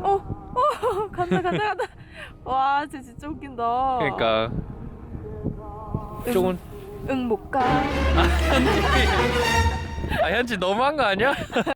어, 어, 간다, 간다, 간다. 와, 쟤 진짜 웃긴다. 그러니까 조금 응, 못 가. 아 현지 너무한 거 아니야?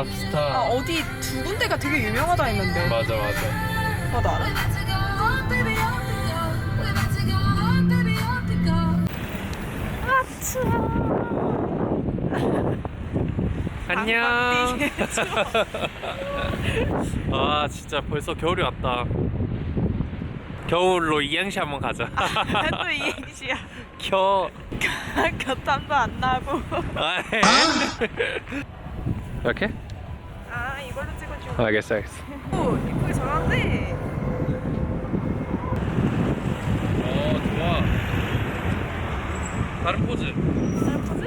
아, 랍스타 어디 두 군데가 되게 유명하다 했는데. 맞아 맞아 나도 알아? 아, 추워. 안녕 아 진짜 벌써 겨울이 왔다 겨울로 이행시 한번 가자 또 이행시야. 겨 곁함도 안 나고. 아, 이렇게? 아, 이걸로 찍어줘. 알겠어 알겠어 오, 이쁘게 잘하는데. 어 좋아 다른 포즈 다른 포즈?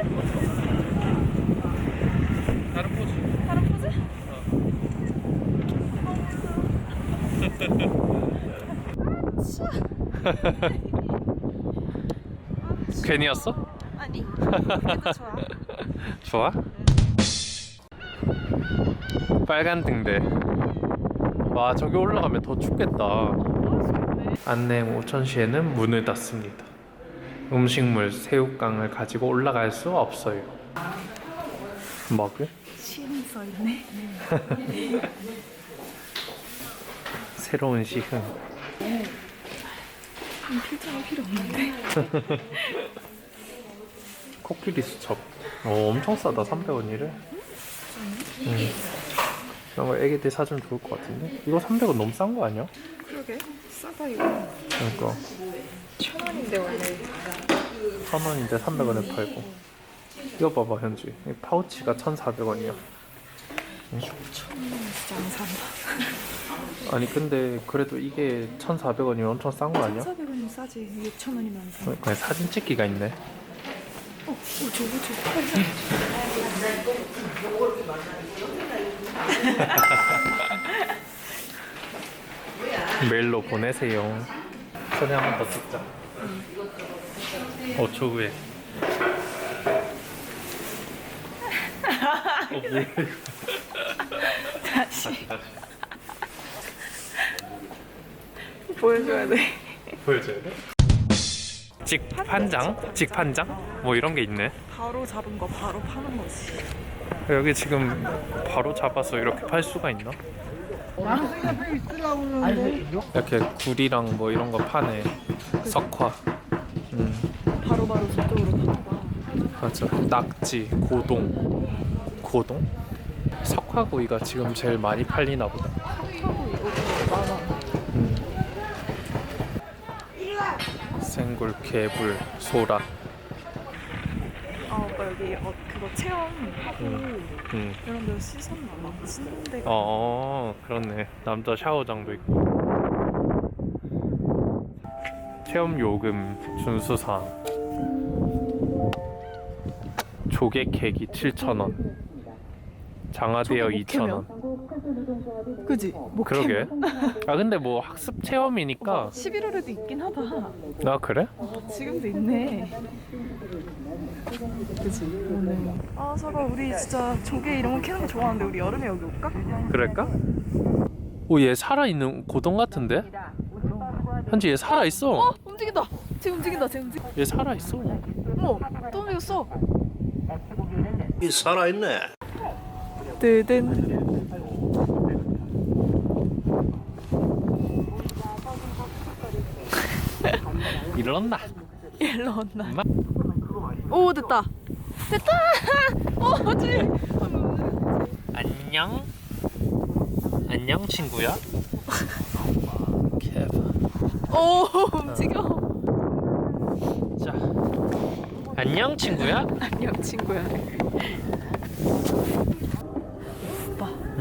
다른 포즈 다른 포즈? 괜히였어? 아니. 그래도 좋아. 좋아? 빨간 등대. 와 저기 올라가면 더 춥겠다. 안내행 오천시에는 문을 닫습니다. 음식물 새우깡을 가지고 올라갈 수 없어요. 먹을? 시름 써 있네. 새로운 시흥. 필터가 필요 없는데. 코끼리 수첩. 어, 엄청 싸다 300원이래 응. 이런 거 애기들 사주면 좋을 것 같은데 이거 300원 너무 싼 거 아니야? 그러게. 싸다 이거. 그러니까 천 원인데 원래. 천 원인데 300원에 팔고 이거 봐봐 현지 이 파우치가 1,400원이야 천 원은 진짜 안 산다. 아니 근데 그래도 이게 1,400원이면 엄청 싼 거 아니야? 400원이면 싸지. 6천 원이면 안 사. 그냥 사진 찍기가 있네 어, 어, 저거 저거. 메일로 보내세요 사진 한번 더 찍자 5초 후에 어 뭐야 이거 다시. 보여줘야 돼. 보여줘야 돼? 직판장? 직판장? 뭐 이런 게 있네 바로 잡은 거 바로 파는 거지. 여기 지금 바로 잡아서 이렇게 팔 수가 있나? 이렇게 굴이랑 뭐 이런 거 파네. 석화. 음. 바로 바로 저쪽으로 봐. 맞아. 낙지 고동. 고동? 석화구이가 지금 제일 많이 팔리나 보다. 많아. 생굴 개불 소라. 아 오빠 여기 어, 그거 체험하고 음. 이런 데 씻었나 봐. 씻는 데가. 어 그렇네 남자 샤워장도 있고 체험 요금 준수사항 조개 캐기 7,000원 장화대여 저거 못 2,000원 그지? 뭐 그러게 아 근데 뭐 학습 체험이니까 11월에도 있긴 하다. 아 그래? 지금도 있네. 그지? 오늘. 아 사과 우리 진짜 조개 이런 거 캐는 거 좋아하는데 우리 여름에 여기 올까? 그럴까? 오얘 살아 있는 고동 같은데? 현지 얘 살아 있어 어 움직인다. 쟤 움직인다. 쟤 움직. 얘 살아 있어 어머 또 움직였어. 이 살아 있네. 뜨든. 온나. 엄마? 오 됐다. 됐다. 어 쟤. 안녕 안녕 친구야 오 움직여. 자 안녕 친구야 안녕 친구야.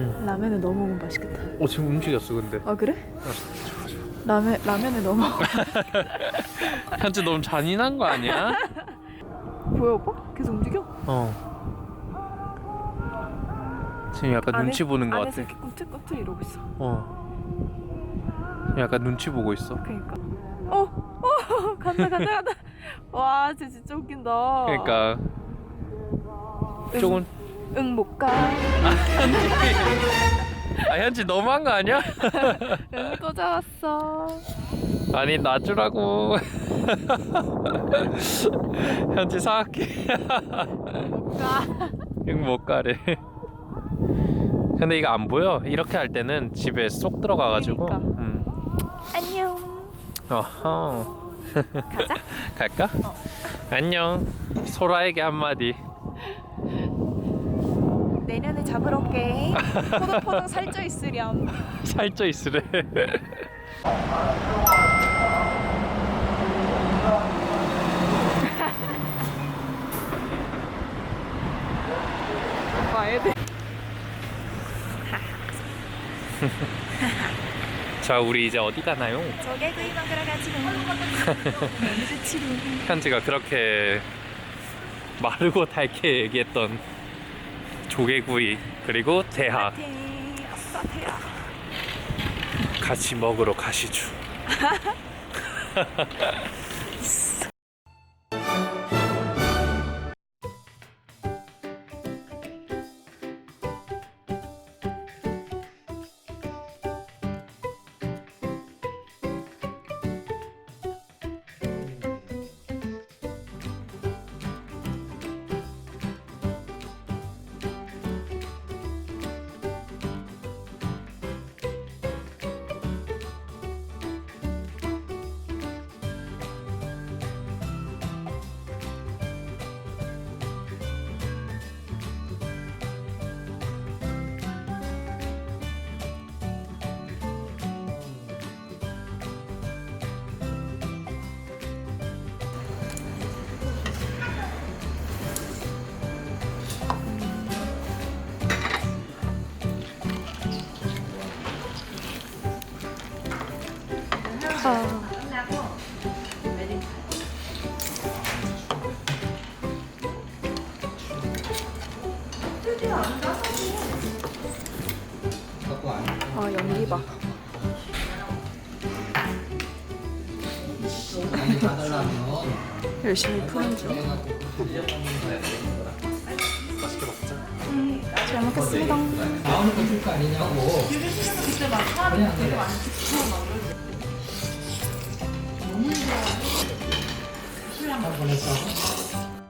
응. 라면을 넣어 먹으면 맛있겠다. 어 지금 움직였어 근데 아 그래? 라면 라면에 넣어 먹어. 현지 너무 잔인한 거 아니야? 보여 오빠? 계속 움직여? 어. 지금 약간 안에- 눈치 보는 거 안에서 같아. 이렇게 꿈틀꿈틀 이러고 있어 어. 약간 눈치 보고 있어. 그러니까 어! 어! 간다 간다 간다 와 쟤 진짜 웃긴다 그러니까 조금 응 못 가 아 현지 너무한 거 아니야? 응 또 잡았어 아니 놔주라고. 현지 사악해. 못 가 응 못 가래. 근데 이거 안 보여. 이렇게 할 때는 집에 쏙 들어가가지고. 그러니까. 음. 안녕 어허. 가자 갈까? 안녕. 소라에게 한마디. 내년에 잡으러 올게 포동포동 살쪄 있으렴 살쪄 있으래. 봐야 돼 자, 우리 이제 어디 가나요? 조개구이 먹으러 가지 너무 좋지롱 현지가 그렇게 마르고 달게 얘기했던 조개구이 그리고 대하 같이 먹으러 가시죠. 아 연기 봐 열심히 푸는 중 맛있게 먹자. 잘 먹겠습니다 나오는 거 줄거 아니냐고. 그냥 그래. 다 보냈어.